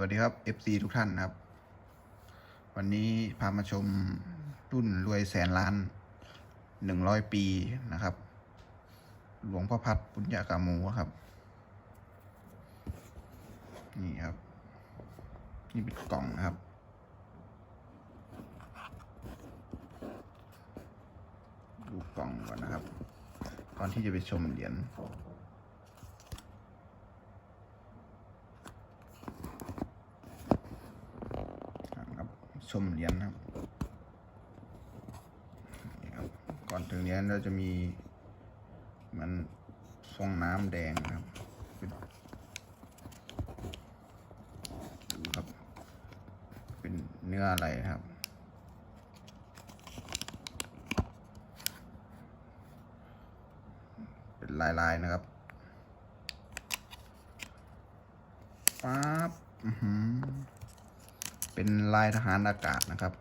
วัสดีครับ FC ทุกท่านนะครับ วันนี้พามาชมรุ่นรวยแสนล้านหนึ่งร้อยปีนะครับ หลวงพ่อพัดปุญญากาโมครับ นี่ครับ นี่เป็นกล่องนะครับ ดูกล่องก่อนนะครับ ก่อนที่จะไปชมเหรียญ ครับชมเหรียญครับก่อนถึงเหรียญเราจะมีมันฟองน้ำแดงครับดูครับ เป็นเนื้ออะไรครับเป็นลายๆนะครับป๊าบอือหือ เป็นลายทหารอากาศนะครับ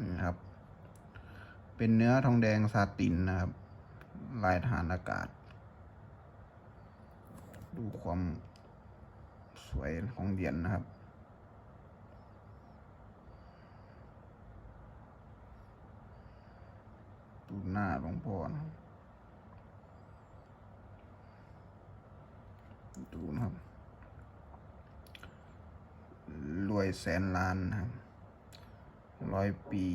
นี่ครับ เป็นเนื้อทองแดงซาตินนะครับ ลายทหารอากาศ ดูความสวยของเหรียญนะครับ ดูหน้าหลวงพ่อนะดูนะครับรวยแสนล้านนะครับร้อยปี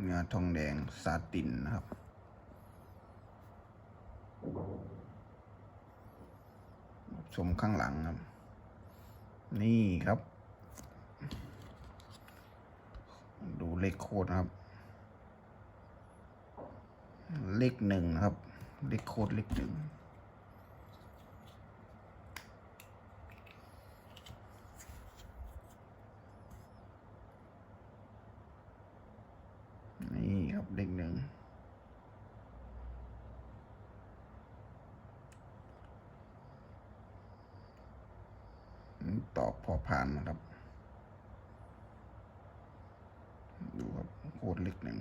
เนื้อทองแดงซาตินนะครับ ชมข้างหลังครับ นี่ครับ ดู เลขโคดนะครับ เลขหนึ่งนะครับ เลขโคดเลขหนึ่งนี่ครับเลขหนึ่งตอบพอผ่านนะครับ ดูครับ โคตรล็กหนึ่ง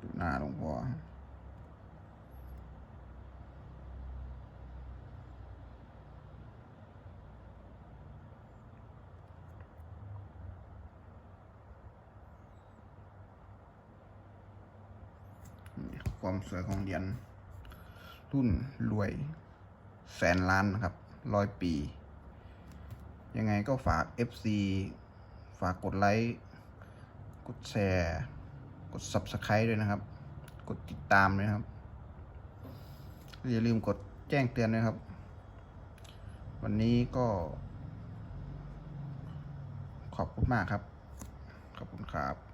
ดูหน้าหลวงพ่อความสวยของเหรียญ รุ่นรวยแสนล้านนะครับร้อยปี ยังไงก็ฝาก FC ฝากกดไลค์ กดแชร์ กด Subscribe ด้วยนะครับ กดติดตามด้วยครับ อย่าลืมกดแจ้งเตือนด้วยครับ วันนี้ก็ ขอบคุณมากครับ ขอบคุณครับ